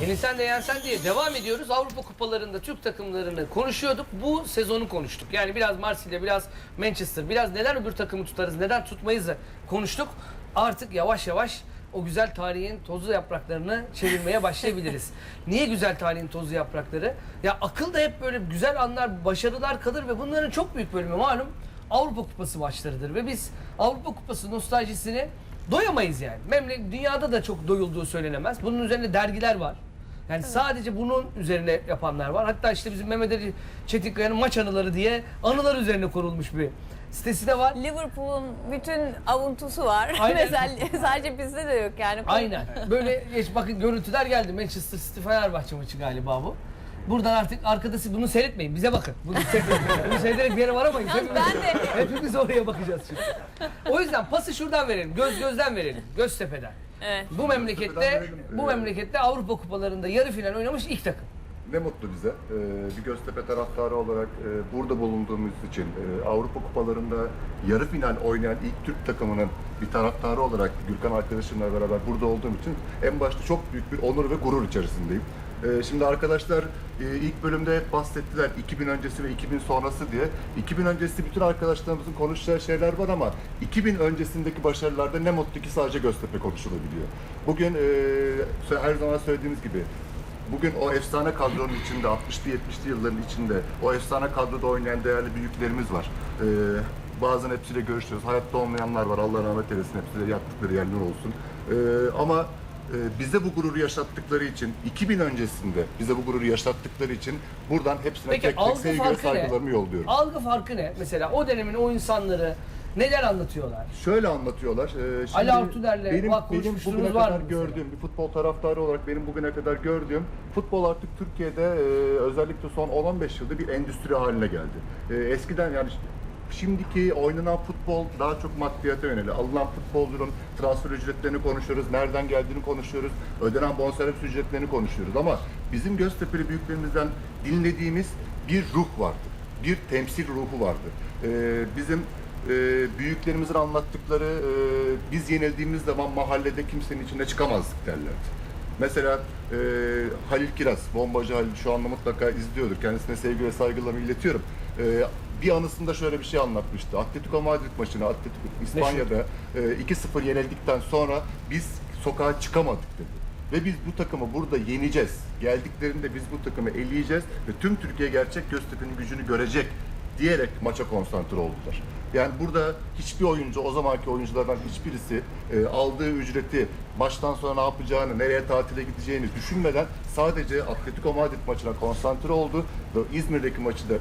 Yenilsen de yensen diye devam ediyoruz. Avrupa kupalarında Türk takımlarını konuşuyorduk. Bu sezonu konuştuk. Yani biraz Marsilya, biraz Manchester, biraz neden öbür takımı tutarız, neden tutmayız da konuştuk. Artık yavaş yavaş o güzel tarihin tozlu yapraklarını çevirmeye başlayabiliriz. Niye güzel tarihin tozlu yaprakları? Ya akılda hep böyle güzel anlar, başarılar kalır ve bunların çok büyük bölümü malum Avrupa Kupası maçlarıdır ve biz Avrupa Kupası nostaljisini doyamayız yani. Memle dünyada da çok doyulduğu söylenemez. Bunun üzerine dergiler var. Yani sadece bunun üzerine yapanlar var. Hatta işte bizim Mehmet Ali Çetinkaya'nın maç anıları diye anılar üzerine kurulmuş bir sitesi de var. Liverpool'un bütün avuntusu var. Aynen. Sadece bizde de yok yani. Aynen. Böyle geç bakın görüntüler geldi. Manchester City Fenerbahçe maçı galiba bu. Buradan artık arkadası bunu seyretmeyin. Bize bakın. Bunu seyretmeyin. Bunu seyrederek bir yere varamayız. Hepimiz, ben de- hepimiz oraya bakacağız şimdi. O yüzden pası şuradan verelim. Göz gözden verelim. Göztepe'den. Evet. Bu memlekette bu memlekette Avrupa kupalarında yarı final oynamış ilk takım. Ne mutlu bize. Ee, bir Göztepe taraftarı olarak e, burada bulunduğumuz için e, Avrupa kupalarında yarı final oynayan ilk Türk takımının bir taraftarı olarak Gürkan arkadaşımla beraber burada olduğum için en başta çok büyük bir onur ve gurur içerisindeyim. Ee, Şimdi arkadaşlar e, ilk bölümde hep bahsettiler 2000 öncesi ve 2000 sonrası diye. 2000 öncesi bütün arkadaşlarımızın konuşacağı şeyler var ama 2000 öncesindeki başarılarda ne mutlu ki sadece Göztepe konuşulabiliyor. Bugün e, her zaman söylediğimiz gibi Bugün o efsane kadronun içinde, 60'lı 70'li yılların içinde o efsane kadroda oynayan değerli büyüklerimiz var. Ee, bazen hepsiyle görüşüyoruz. Hayatta olmayanlar var. Allah rahmet eylesin. Hepsiyle yattıkları yerler olsun. Ee, ama e, bize bu gururu yaşattıkları için, 2000 öncesinde bize bu gururu yaşattıkları için buradan hepsine Peki tek tek algı sevgi ve farkı ne? saygılarımı yolluyorum. Algı farkı ne? Mesela o dönemin o insanları neler anlatıyorlar? Şöyle anlatıyorlar. Ee, şimdi Ali Altuner'le benim, bak benim konuşmuşluğunuz bugüne var kadar mı mesela? gördüğüm, bir futbol taraftarı olarak benim bugüne kadar gördüğüm futbol artık Türkiye'de e, özellikle son 10-15 yılda bir endüstri haline geldi. E, eskiden yani şimdiki oynanan futbol daha çok maddiyata yönelik. Alınan futbolcunun transfer ücretlerini konuşuyoruz, nereden geldiğini konuşuyoruz, ödenen bonservis ücretlerini konuşuyoruz ama bizim Göztepe'li büyüklerimizden dinlediğimiz bir ruh vardı. Bir temsil ruhu vardı. E, bizim e, büyüklerimizin anlattıkları e, biz yenildiğimiz zaman mahallede kimsenin içinde çıkamazdık derlerdi. Mesela e, Halil Kiraz, bombacı Halil şu anda mutlaka izliyordur. Kendisine sevgi ve saygılarımı iletiyorum. E, bir anısında şöyle bir şey anlatmıştı. Atletico Madrid maçını Atletico İspanya'da e, 2-0 yenildikten sonra biz sokağa çıkamadık dedi. Ve biz bu takımı burada yeneceğiz. Geldiklerinde biz bu takımı eleyeceğiz ve tüm Türkiye gerçek Göztepe'nin gücünü görecek diyerek maça konsantre oldular. Yani burada hiçbir oyuncu, o zamanki oyunculardan hiçbirisi e, aldığı ücreti baştan sonra ne yapacağını, nereye tatile gideceğini düşünmeden sadece Atletico Madrid maçına konsantre oldu ve İzmir'deki maçı da 3-0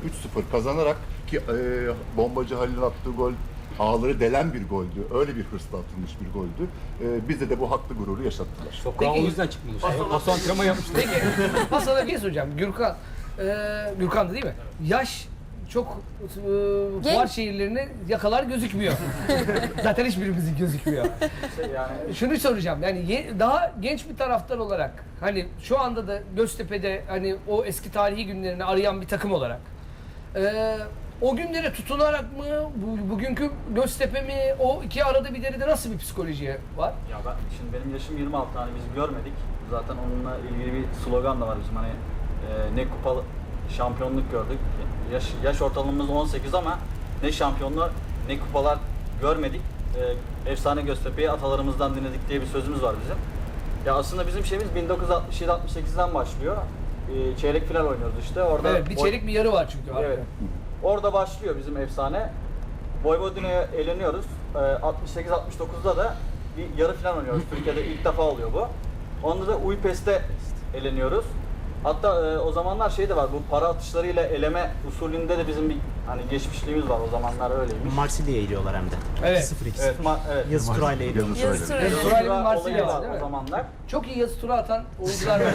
kazanarak ki e, bombacı Halil'in attığı gol ağları delen bir goldü. Öyle bir hırsla atılmış bir goldü. E, bize de bu haklı gururu yaşattılar. Sokağa o yüzden çıkmamış. Paso antrenman yapmışlar. Peki Hasan'a bir şey soracağım. Gürkan, e, Gürkan'dı değil mi? Yaş çok e, fuar şehirlerini yakalar gözükmüyor. Zaten hiçbirimizin gözükmüyor. Şunu soracağım yani ye- daha genç bir taraftar olarak hani şu anda da Göztepe'de hani o eski tarihi günlerini arayan bir takım olarak e, o günlere tutunarak mı bu, bugünkü Göztepe mi o iki arada bir deride nasıl bir psikolojiye var? Ya ben şimdi benim yaşım 26 hani biz görmedik. Zaten onunla ilgili bir slogan da var bizim hani e, ne kupalı şampiyonluk gördük. Yaş, yaş ortalamamız 18 ama ne şampiyonlar ne kupalar görmedik. E, efsane Göztepe'yi atalarımızdan dinledik diye bir sözümüz var bizim. Ya aslında bizim şeyimiz 1967-68'den başlıyor. E, çeyrek final oynuyoruz işte. Orada Evet bir çeyrek bir yarı var çünkü. Evet. arkada. Orada başlıyor bizim efsane. Vojvodina'ya eleniyoruz. Ee, 68-69'da da bir yarı final oynuyoruz. Türkiye'de ilk defa oluyor bu. Onda da Uypest'te eleniyoruz. Hatta e, o zamanlar şey de var, bu para atışlarıyla eleme usulünde de bizim bir hani geçmişliğimiz var o zamanlar öyleymiş. Marsilya'ya eğiliyorlar hem de. Evet. 0-2-0. Evet, ma- evet. Yazı turayla eğiliyorlar. Yazı Yazı turayla. Surayeli bir Olayı Marsilya var var değil o mi? zamanlar. Çok iyi yazı tura atan oyuncular var.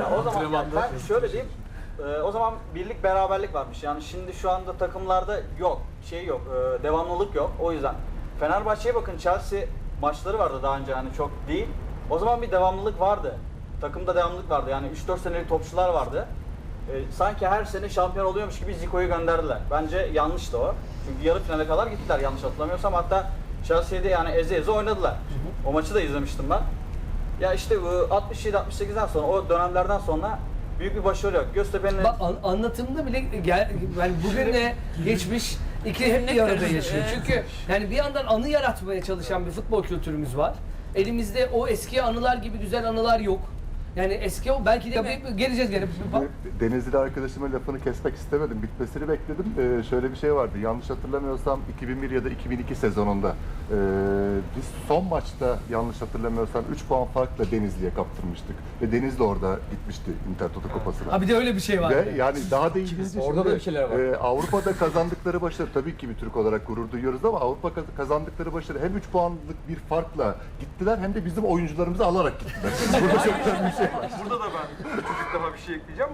Ya o zaman yani ben şöyle diyeyim. e, o zaman birlik beraberlik varmış. Yani şimdi şu anda takımlarda yok. Şey yok. e, devamlılık yok. O yüzden Fenerbahçe'ye bakın Chelsea maçları vardı daha önce hani çok değil. O zaman bir devamlılık vardı. Takımda devamlılık vardı. Yani 3-4 senelik topçular vardı. E, sanki her sene şampiyon oluyormuş gibi Zico'yu gönderdiler. Bence yanlıştı o. Çünkü yarı finale kadar gittiler yanlış hatırlamıyorsam. Hatta Chelsea'de yani eze eze oynadılar. O maçı da izlemiştim ben. Ya işte bu 67-68'den sonra o dönemlerden sonra büyük bir başarı yok. Göztepe'nin Bak an- anlatımda bile gel, yani bugünle geçmiş iki hep bir arada yaşıyor. Çünkü yani bir yandan anı yaratmaya çalışan bir futbol kültürümüz var. Elimizde o eski anılar gibi güzel anılar yok. Yani eski o belki de bir- geleceğiz gene. Bak- Denizli arkadaşımın lafını kesmek istemedim. Bitmesini bekledim. Ee, şöyle bir şey vardı. Yanlış hatırlamıyorsam 2001 ya da 2002 sezonunda ee, biz son maçta yanlış hatırlamıyorsam 3 puan farkla Denizli'ye kaptırmıştık. Ve Denizli orada gitmişti Intertoto Kupası'na. Ha bir de öyle bir şey var. Ve yani daha da ilginci Orada da bir şeyler var. e, Avrupa'da kazandıkları başarı tabii ki bir Türk olarak gurur duyuyoruz ama Avrupa kaz- kazandıkları başarı hem 3 puanlık bir farkla gittiler hem de bizim oyuncularımızı alarak gittiler. Burada çok önemli bir şey. Burada da ben küçük daha bir şey ekleyeceğim.